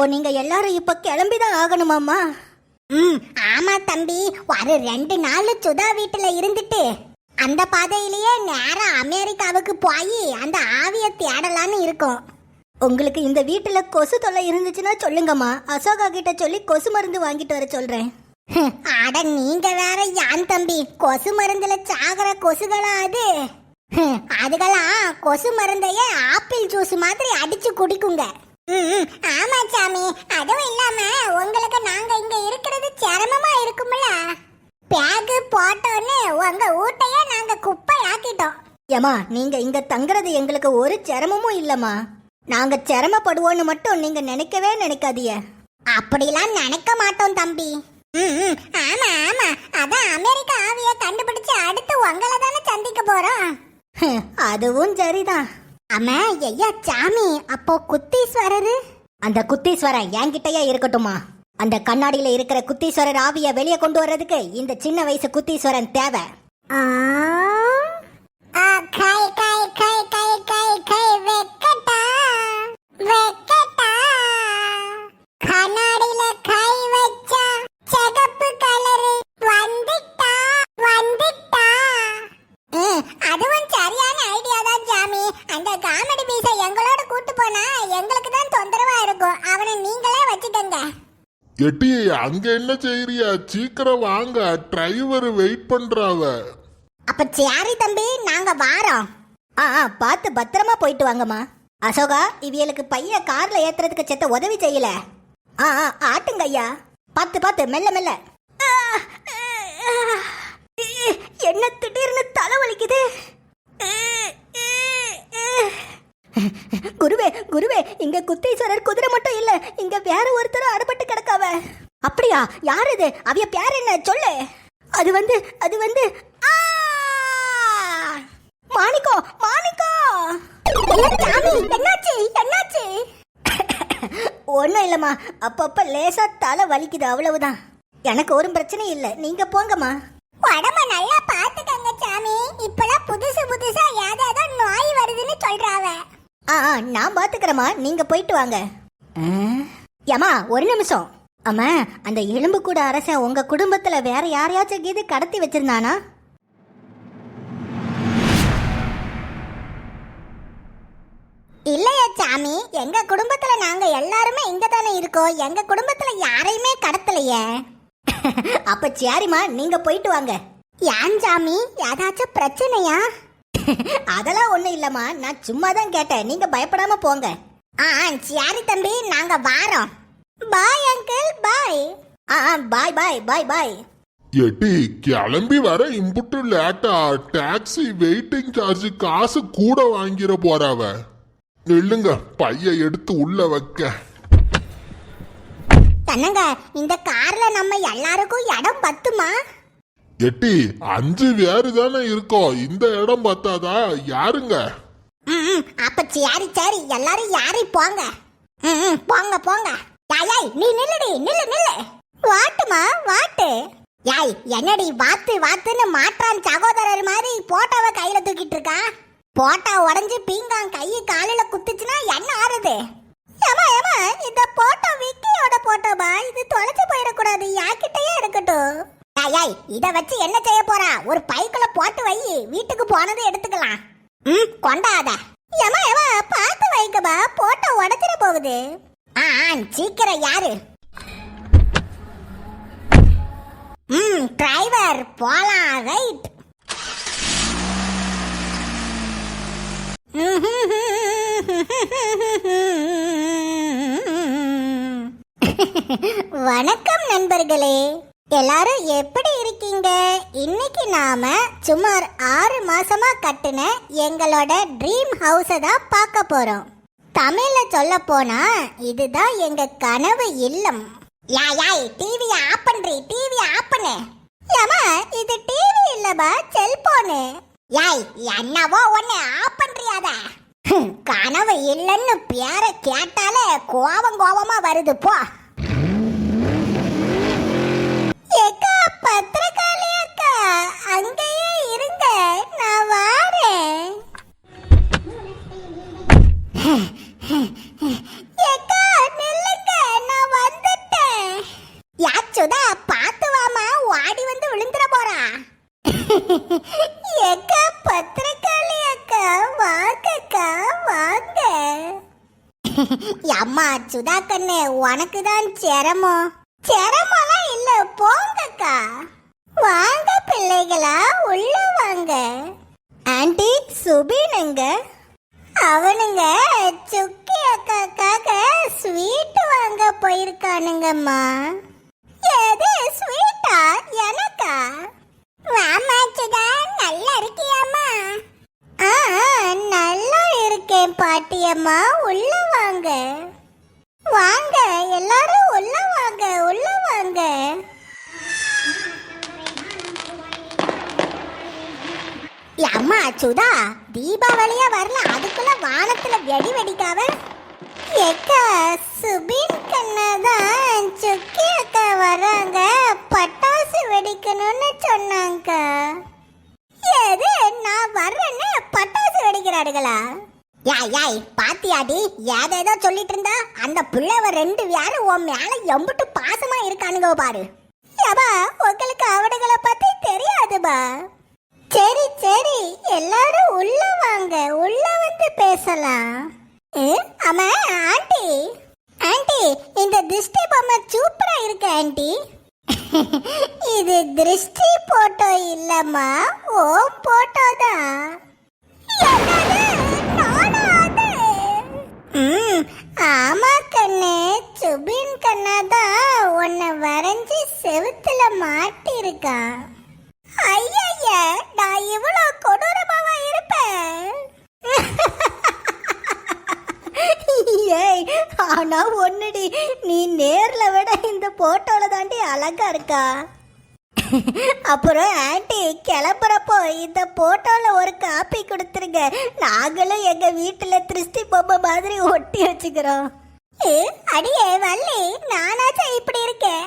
அப்போ நீங்க எல்லாரும் இப்ப கிளம்பிதான் ஆகணுமாமா ம் ஆமா தம்பி. ஒரு ரெண்டு நாள் சுதா வீட்டுல இருந்துட்டு அந்த பாதையிலேயே நேரா அமெரிக்காவுக்கு போய் அந்த ஆவிய தேடலான்னு இருக்கோம். உங்களுக்கு இந்த வீட்டுல கொசு தொல்லை இருந்துச்சுன்னா சொல்லுங்கம்மா. அசோகா கிட்ட சொல்லி கொசு மருந்து வாங்கிட்டு வர சொல்றேன். அட நீங்க வேற யான் தம்பி? கொசு மருந்துல சாகுற கொசுகளா அது? அதுகளா கொசு மருந்தையே ஆப்பிள் ஜூஸ் மாதிரி அடிச்சு குடிக்குங்க. ஆமா சாமி. அதுவும் இல்லாம உங்களுக்கு நாங்க இங்க இருக்கிறது சிரமமா இருக்கும்ல. பேகு போட்டோன்னு உங்க ஊட்டையே நாங்க குப்பை ஆக்கிட்டோம் ஏமா நீங்க இங்க தங்குறது எங்களுக்கு ஒரு சிரமமும் இல்லம்மா. நாங்க சிரமப்படுவோன்னு மட்டும் நீங்க நினைக்கவே நினைக்காதீங்க. அப்படிலாம் நினைக்க மாட்டோம் தம்பி. ம், ஆமா ஆமா. அதான் அமெரிக்கா ஆவிய கண்டுபிடிச்சு அடுத்து உங்களை தானே சந்திக்க போறோம். அதுவும் சரிதான். அம்மா ஐயா சாமி அப்போ குத்தீஸ்வரரு? அந்த குத்தீஸ்வரன் என்கிட்டயே இருக்கட்டுமா? அந்த கண்ணாடியில இருக்கிற குத்தீஸ்வரர் ஆவிய வெளியே கொண்டு வர்றதுக்கு இந்த சின்ன வயசு குத்தீஸ்வரன் தேவை. எட்டி அங்க என்ன செய்யறியா சீக்கிரம் வாங்க. டிரைவர் வெயிட் பண்றாவ. அப்ப சாரி தம்பி நாங்க வாரோம். ஆ ஆ பார்த்து பத்திரமா போயிட்டு வாங்கம்மா. அசோகா இவியலுக்கு பைய கார்ல ஏத்துறதுக்கு செத்த உதவி செய்யல. ஆ ஆ ஆட்டுங்க ஐயா. பார்த்து பார்த்து மெல்ல மெல்ல. என்ன திடீர்னு தலை வலிக்குது? குருவே குருவே இங்க குத்தீஸ்வரர் குதிரை மட்டும் இல்ல இங்க வேற ஒருத்தரும் அடப்பட்டு கிடக்காவ. அப்படியா? யார் இது? அவிய பேர் என்ன? சொல்லு. அது வந்து அது வந்து மாணிக்கோ மாணிக்கோ! என்னாச்சு? என்னாச்சு? ஒன்றும் இல்லைம்மா. அப்பப்ப லேசா தலை வலிக்குது அவ்வளவுதான். எனக்கு ஒரு பிரச்சனையும் இல்லை. நீங்க போங்கம்மா. உடம்ப நல்லா பாத்துக்கங்க சாமி. இப்பெல்லாம் புதுசு புதுசா ஏதாவது நோய் வருதுன்னு சொல்றாவ. ஆ ஆ நான் பாத்துக்கிறேம்மா. நீங்க போயிட்டு வாங்க. ஏம்மா ஒரு நிமிஷம். அம்மா அந்த எலும்பு கூட அரசன் உங்க குடும்பத்துல வேற யாரையாச்சும் கீது கடத்தி வச்சிருந்தானா? இல்லையா சாமி எங்க குடும்பத்துல நாங்க எல்லாருமே இங்க தானே இருக்கோம். எங்க குடும்பத்துல யாரையுமே கடத்தலையே. அப்ப சரிம்மா நீங்க போயிட்டு வாங்க. ஏன் சாமி ஏதாச்சும் பிரச்சனையா? அதெல்லாம் ஒண்ணும் இல்லம்மா. நான் சும்மா தான் கேட்டேன். நீங்க பயப்படாம போங்க. ஆ சரி தம்பி நாங்க வாரோம். பாய் அங்கிள் பாய் ஆ பாய் பாய் பாய் பாய் எட்டி கிளம்பி வர இம்புட்டு லேட்டா டாக்ஸி வெயிட்டிங் சார்ஜ் காசு கூட வாங்கிட போறாவ. நில்லுங்க பைய எடுத்து உள்ள வைக்க. என்னங்க இந்த கார்ல நம்ம எல்லாருக்கும் இடம் பத்துமா? எட்டி அஞ்சு பேரு தானே இருக்கோம் இந்த இடம் பார்த்தாதா? யாருங்க? ம், ம், அப்ப சரி சரி. எல்லாரும் யாரி போங்க? போங்க போங்க. யாய் யாய். நீ நில்லுடி நில்லு நில்லு. வாட்டுமா வாட்டு. யாய் என்னடி வாத்து வாத்துன்னு மாற்றான் சகோதரர் மாதிரி போட்டோவை கையில தூக்கிட்டு இருக்கா? போட்டா உடஞ்சு பீங்கான் கை காலில குத்துச்சுன்னா என்ன ஆறுது? ஏமா ஏமா இந்த போட்டோ விக்கியோட போட்டோமா இது தொலைச்சு போயிடக்கூடாது. யாக்கிட்டயே இருக்கட்டும். யாய் யாய் இத வச்சு என்ன செய்ய போறா? ஒரு பைக்குல போட்டு வை வீட்டுக்கு போனது எடுத்துக்கலாம். ம் கொண்டாத. ஏமா ஏமா பார்த்து வைக்கபா போட்ட உடச்சிட போகுது. ஆ ஆ, சீக்கிரம் யாரு? ம் டிரைவர் போலாம் ரைட் வணக்கம் நண்பர்களே. எல்லாரும் எப்படி இருக்கீங்க? இன்னைக்கு நாம சுமார் ஆறு மாசமா கட்டுன எங்களோட ட்ரீம் ஹவுஸை தான் பார்க்க போறோம். தமிழ்ல சொல்ல போனா இதுதான் எங்க கனவு இல்லம். யா யாய் டிவிய ஆஃப் பண்றி டிவிய ஆஃப் பண்ணு. ஏமா இது டிவி இல்லபா செல்போனு யாய் என்னவோ ஒண்ணு ஆஃப் பண்றியாத கனவு இல்லைன்னு பேரை கேட்டாலே கோவம் கோவமா வருது போ. அம்மா சுதா கண்ணு உனக்கு தான் சிரமம். சிரமம்லாம் இல்ல போங்கக்கா. வாங்க பிள்ளைகளா உள்ள வாங்க. ஆண்டி சுபீன் அவனுங்க சுக்கி அக்காக்காக ஸ்வீட் வாங்க போயிருக்கானுங்கம்மா. எது ஸ்வீட்டா எனக்கா? வாமா சுதா நல்லா இருக்கியாம்மா? இருக்கேன் பாட்டியம்மா உள்ள வாங்க. வாங்க எல்லாரும் உள்ள வாங்க உள்ள வாங்க. அம்மா சுதா தீபாவளியா வரல அதுக்குள்ள வானத்துல வெடி வெடிக்காவ ஏக்கா சுபின் கண்ணா தான் சுக்கி அக்கா வராங்க. பட்டாசு வெடிக்கணும்னு சொன்னாங்க. எது நான் வர்றேன்னு பட்டாசு வெடிக்கிறாடுகளா? யாய் யாய் பாத்தியாடி ஏதேதோ சொல்லிட்டு இருந்தா அந்த பிள்ளைவ ரெண்டு பேரும் உன் மேல எம்பிட்டு பாசமா இருக்கானுங்க பாரு. ஏபா உங்களுக்கு அவனுங்களை பத்தி தெரியாதுபா சரி சரி எல்லாரும் உள்ள வாங்க உள்ள வந்து பேசலாம். ஆமா அம்மா ஆண்டி. ஆண்டி இந்த திருஷ்டி பொம்மை சூப்பரா இருக்கு ஆண்டி. இது திருஷ்டி போட்டோ இல்லம்மா ஓம் போட்டோ தான் ஆமா கண்ணு. சுபின் கண்ணா தான் உன்னை வரைஞ்சி செவுத்துல மாட்டிருக்கா ஐய நான் இவ்வளோ கொடூரமாவா இருப்பேன்? ஏய் ஆனா ஒன்னுடி நீ நேர்ல விட இந்த போட்டோல தாண்டி அழகா இருக்கா? அப்புறம் ஆண்டி கிளம்புறப்போ இந்த போட்டோல ஒரு காப்பி கொடுத்துருங்க. நாங்களும் எங்க வீட்டுல திருஷ்டி பொம்மை மாதிரி ஒட்டி வச்சுக்கிறோம். ஏ, அடியே வள்ளி நானாச்சும் இப்படி இருக்கேன்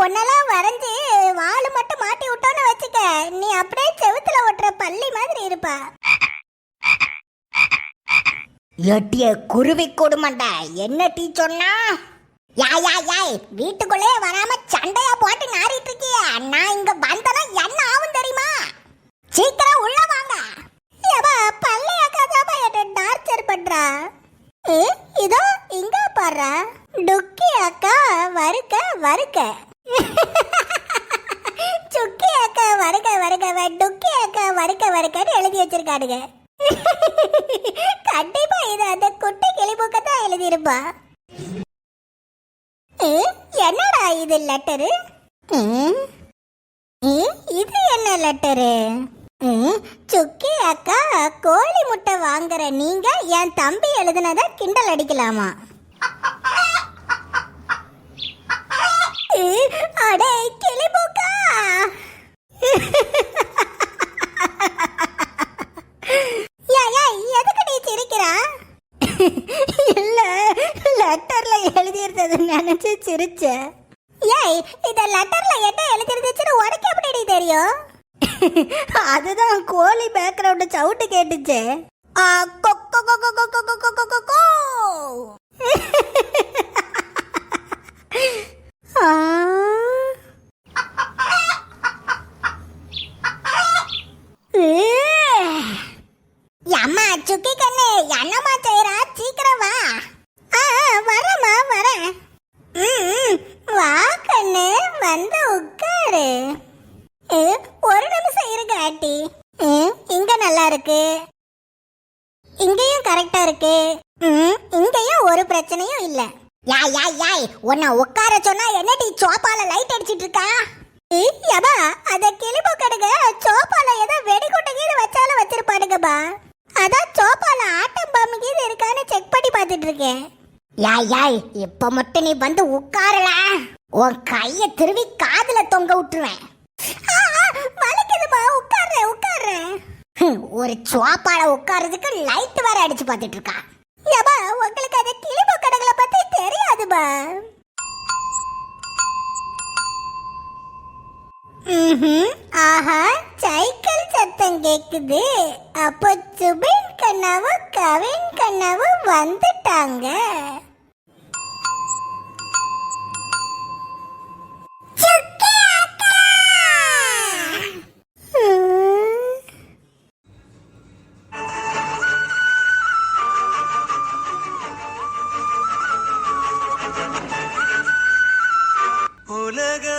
உன்னெல்லாம் வரைஞ்சி வாள் மட்டும் மாட்டி விட்டோன்னு வச்சுக்க. நீ அப்படியே செவுத்துல ஒட்டுற பள்ளி மாதிரி இருப்பா. எட்டிய குருவி கொடுமண்டா. என்ன டீ சொன்னா? யா யாய் வீட்டுக்குள்ளே வராம சண்டையா போட்டு நாரிட்டு இருக்கிய. நான் இங்க வந்தனா என்ன ஆகும் தெரியுமா? சீக்கிரம் உள்ள வாங்க. ஏவா பள்ளி அக்கா என்ன டார்ச்சர் பண்றா? ஏ, இதோ இங்க பாரு. டுக்கி அக்கா வருக்க வருக்க சுக்கி அக்கா வருக வருக டுக்கி அக்கா வருக வருக்கன்னு எழுதி வச்சிருக்காடுங்க கண்டிப்பா இது அந்த குட்டி கிளிபுக்க தான் எழுதியிருப்பா. என்னடா இது லெட்டரு? இது என்ன லெட்டரு? சுக்கி அக்கா கோழி முட்டை வாங்குற நீங்க என் தம்பி எழுதுனத கிண்டல் அடிக்கலாமா? ஏ, அடே கிளிபுக்கா ஏய், ஏய், எதுக்கு நீ சிரிக்கிறா இல்ல லெட்டர்ல எழுதியிருந்தது நினைச்சு சிரிச்சேன் ஏய் இந்த லெட்டர்ல என்ன எழுதிருந்துச்சுன்னு உனக்கு எப்படி தெரியும்? அதுதான் கோழி பேக்ரவுண்ட் சவுட்டு கேட்டுச்சு. ஆ, இங்கேயும் ஒரு பிரச்சனையும் இல்ல. யாய் யாய் யாய் உன்னை உட்கார சொன்னா என்னடி சோப்பால லைட் அடிச்சிட்டு இருக்கா? ஏய், அத கிளிபு கடுங்க சோப்பால ஏதோ வெடிகுண்டு கீது வச்சாலும் வச்சிருப்பாடுங்கப்பா அதான் சோப்பால ஆட்டம் பாம்பு கீது இருக்கான்னு செக் பண்ணி பார்த்துட்டு இருக்கேன். யாய் யாய் இப்ப மட்டும் நீ வந்து உட்காரல? உன் கைய திருவி காதுல தொங்க விட்டுருவேன். ஆ, ஆ, வலிக்குதுப்பா உட்கார்றேன் உட்கார்றேன். ஒரு சோப்பால உட்கார்றதுக்கு லைட் வேற அடிச்சு பார்த்துட்டு இருக்கான் ஏப்பா உங்களுக்கு அது கிளிபு கடைகளை பத்தி தெரியாதுப்பா. ஆஹா சைக்கிள் சத்தம் கேக்குது. அப்போ சுபின் கண்ணாவும் கவின் கண்ணாவும் வந்துட்டாங்க. 那个。